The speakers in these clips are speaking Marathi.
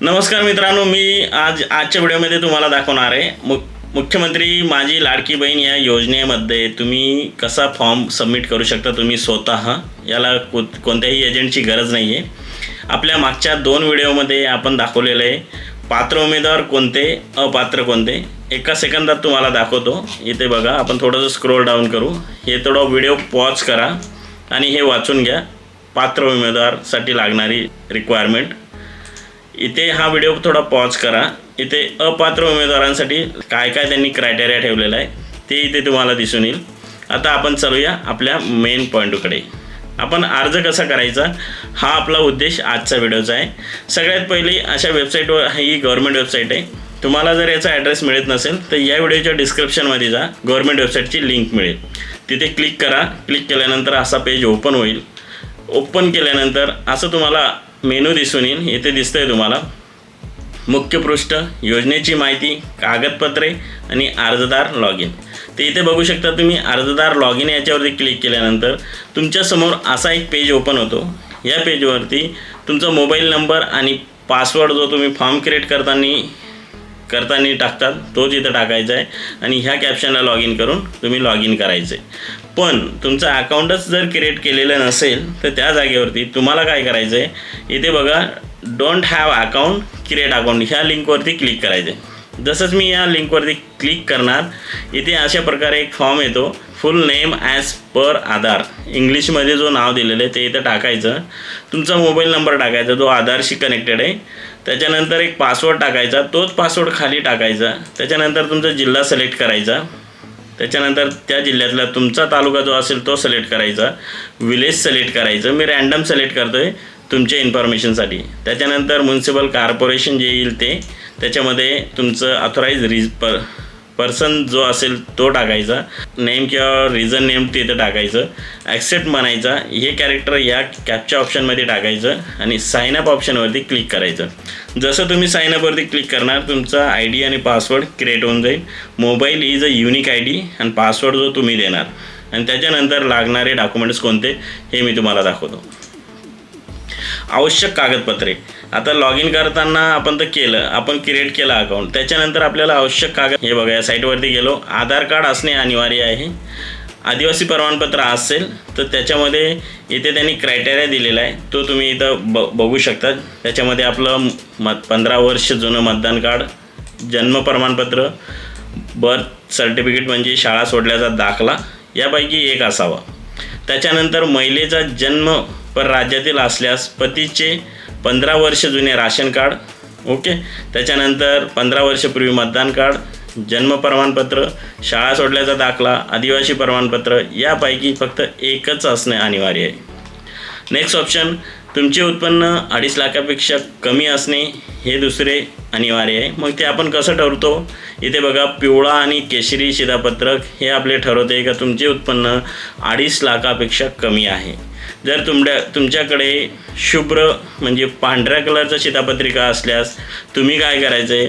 नमस्कार मित्रांनो मी आज आजच्या व्हिडिओमध्ये तुम्हाला दाखवणार आहे. मु मुख्यमंत्री माझी लाडकी बहीण या योजनेमध्ये तुम्ही कसा फॉर्म सबमिट करू शकता? तुम्ही स्वतः याला को कोणत्याही एजंटची गरज नाही आहे आपल्या मागच्या दोन व्हिडिओमध्ये आपण दाखवलेलं आहे पात्र उमेदवार कोणते अपात्र कोणते? एका सेकंदात तुम्हाला दाखवतो. इथे बघा आपण थोडंसं स्क्रोल डाऊन करू. हे थोडं व्हिडिओ पॉज करा आणि हे वाचून घ्या. पात्र उमेदवारसाठी लागणारी रिक्वायरमेंट इथे हा व्हिडिओ थोडा पॉज करा. इथे अपात्र उमेदवारांसाठी काय काय त्यांनी क्रायटेरिया ठेवलेला आहे ते इथे तुम्हाला दिसून येईल. आता आपण चालूया आपल्या मेन पॉईंटकडे आपण अर्ज कसा करायचा? हा आपला उद्देश आजचा व्हिडिओचा आहे. सगळ्यात पहिली अशा वेबसाईटवर ही गव्हर्मेंट वेबसाईट आहे. तुम्हाला जर याचा ॲड्रेस मिळत नसेल तर या व्हिडिओच्या डिस्क्रिप्शनमध्ये जा. गव्हर्मेंट वेबसाईटची लिंक मिळेल. तिथे क्लिक करा. क्लिक केल्यानंतर असा पेज ओपन होईल. ओपन केल्यानंतर असं तुम्हाला मेनू दिसून येईल. इथे दिसतंय तुम्हाला. मुख्य पृष्ठ योजनेची माहिती कागदपत्रे आणि अर्जदार लॉग इन ते इथे बघू शकता तुम्ही अर्जदार लॉग इन याच्यावरती क्लिक केल्यानंतर तुमच्यासमोर असा एक पेज ओपन होतो. या पेजवरती तुमचा मोबाईल नंबर आणि पासवर्ड जो तुम्ही फॉर्म क्रिएट करताना करताना टाकतात तोच इथं टाकायचा आहे. आणि ह्या कॅप्शनला लॉग इन करून तुम्ही लॉग इन करायचं. आहे पण तुमचं अकाउंटच जर क्रिएट केलेलं नसेल तर त्या जागेवरती तुम्हाला काय करायचं आहे इथे बघा don't have account create account ह्या लिंकवरती क्लिक करायचं आहे जसंच मी या लिंकवरती क्लिक करणार इथे अशा प्रकारे एक फॉर्म येतो. Full name as per Aadhaar. इंग्लिशमध्ये जो नाव दिलेलं आहे ते इथं टाकायचं. तुमचा मोबाईल नंबर टाकायचा जो आधारशी कनेक्टेड आहे. त्याच्यानंतर एक पासवर्ड टाकायचा तोच पासवर्ड खाली टाकायचा. त्याच्यानंतर तुमचा जिल्हा सिलेक्ट करायचा. त्याच्यानंतर त्या जिल्ह्यातला तुमचा तालुका जो असेल तो सिलेक्ट करायचा. विलेज सिलेक्ट करायचं. मी रॅन्डम सिलेक्ट करतो आहे तुमच्या इन्फॉर्मेशनसाठी त्याच्यानंतर म्युन्सिपल कॉर्पोरेशन जे येईल ते त्याच्यामध्ये तुमचं ऑथोराईज रिज पर पर्सन जो असेल तो टाकायचा. नेम किंवा रिझन नेम तिथं टाकायचं. ॲक्सेप्ट म्हणायचा. हे कॅरेक्टर या कॅपच्या ऑप्शनमध्ये टाकायचं आणि साइन अप ऑप्शनवरती क्लिक करायचं. जसं तुम्ही साइन अपवरती क्लिक करणार तुमचा आय डी आणि पासवर्ड क्रिएट होऊन जाईल. Mobile is a unique I D आणि पासवर्ड जो तुम्ही देणार. आणि त्याच्यानंतर लागणारे डॉक्युमेंट्स कोणते हे मी तुम्हाला दाखवतो. आवश्यक कागदपत्रे. आता लॉग इन करताना आपण तर केलं आपण क्रिएट केलं अकाउंट त्याच्यानंतर आपल्याला आवश्यक कागद हे बघा या साईटवरती गेलो. आधार कार्ड असणे अनिवार्य आहे. आदिवासी प्रमाणपत्र असेल तर त्याच्यामध्ये इथे त्यांनी क्रायटेरिया दिलेला आहे. तो तुम्ही इथं ब बघू शकता. त्याच्यामध्ये आपलं मत पंधरा वर्ष जुनं मतदान कार्ड जन्म प्रमाणपत्र बर्थ सर्टिफिकेट म्हणजे शाळा सोडल्याचा दाखला यापैकी एक असावा. त्याच्यानंतर महिलेचा जन्म परराज्यातील असल्यास पतीचे पंधरा वर्ष जुने राशन कार्ड ओके? त्याच्यानंतर पंधरा वर्षपूर्वी मतदान कार्ड जन्म प्रमाणपत्र शाळा सोडल्याचा दाखला आदिवासी प्रमाणपत्र यापैकी फक्त एकच असणे अनिवार्य आहे. नेक्स्ट ऑप्शन तुमचे उत्पन्न अडीच लाखापेक्षा कमी असणे हे दुसरे अनिवार्य आहे. मग ते आपण कसं ठरवतो? इथे बघा पिवळा आणि केशरी शिधापत्रक हे आपले ठरवते का तुमचे उत्पन्न अडीच लाखापेक्षा कमी आहे. जर तुमच्या तुमच्याकडे शुभ्र म्हणजे पांढऱ्या कलरचा शितापत्रिका असल्यास तुम्ही काय करायचं आहे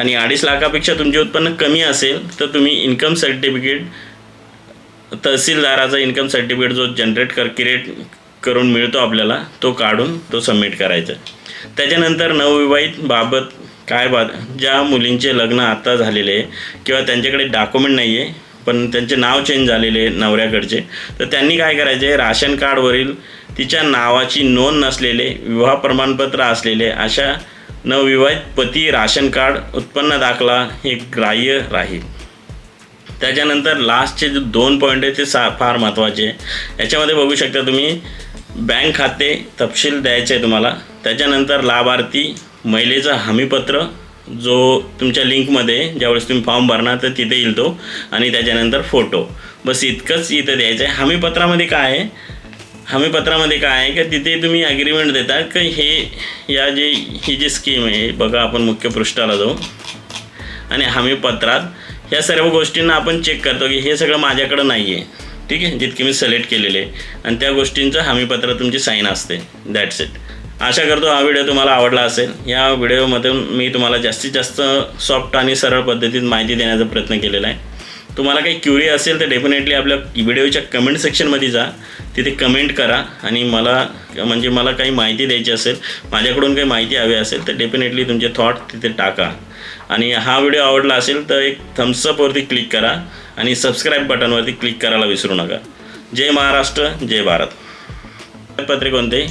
आणि अडीच लाखापेक्षा तुमचे उत्पन्न कमी असेल तर तुम्ही इन्कम सर्टिफिकेट तहसीलदाराचा इन्कम सर्टिफिकेट जो जनरेट कर क्रिएट करून मिळतो आपल्याला तो काढून तो सबमिट करायचा. त्याच्यानंतर नवविवाहित बाबत काय बाब ज्या मुलींचे लग्न आता झालेले आहे किंवा त्यांच्याकडे डॉक्युमेंट नाही आहे पण त्यांचे नाव चेंज झालेले नवऱ्याकडचे. तर त्यांनी काय करायचे? राशन कार्डवरील तिच्या नावाची नोंद नसलेले विवाह प्रमाणपत्र असलेले अशा नवविवाहित पती राशन कार्ड उत्पन्न दाखला हे ग्राह्य राहील. त्याच्यानंतर लास्टचे जे दोन पॉईंट आहेत ते सा फार महत्त्वाचे याच्यामध्ये बघू शकता तुम्ही बँक खाते तपशील द्यायचे आहे तुम्हाला. त्याच्यानंतर लाभार्थी महिलेचं हमीपत्र जो तुमच्या लिंकमध्ये ज्यावेळेस तुम्ही फॉर्म भरणार तर तिथे येईल तो. आणि त्याच्यानंतर फोटो. बस इतकंच इथं द्यायचं आहे हमीपत्रामध्ये काय आहे? हमीपत्रामध्ये काय आहे? की तिथे तुम्ही ॲग्रीमेंट देता की हे या जे ही जी स्कीम आहे बघा आपण मुख्य पृष्ठाला जाऊ. आणि हमीपत्रात ह्या सर्व गोष्टींना आपण चेक करतो की हे सगळं माझ्याकडं नाही आहे ठीक आहे? जितके मी सिलेक्ट केलेले. आहे आणि त्या गोष्टींचं हमीपत्र तुमची साईन असते. दॅट्स इट आशा करतो हा व्हिडिओ तुम्हाला आवडला असेल. या व्हिडिओमधून मी तुम्हाला जास्तीत जास्त सॉफ्ट आणि सरळ पद्धतीत माहिती देण्याचा प्रयत्न केलेला आहे. तुम्हाला काही क्युरी असेल तर डेफिनेटली आपल्या व्हिडिओच्या कमेंट सेक्शनमध्ये जा. तिथे कमेंट करा आणि मला म्हणजे मला काही माहिती द्यायची असेल माझ्याकडून काही माहिती हवी असेल तर डेफिनेटली तुमचे थॉट तिथे टाका. आणि हा व्हिडिओ आवडला असेल तर एक थम्सअपवरती क्लिक करा आणि सबस्क्राईब बटनवरती क्लिक करायला विसरू नका. जय महाराष्ट्र जय भारत. पत्रे कोणते?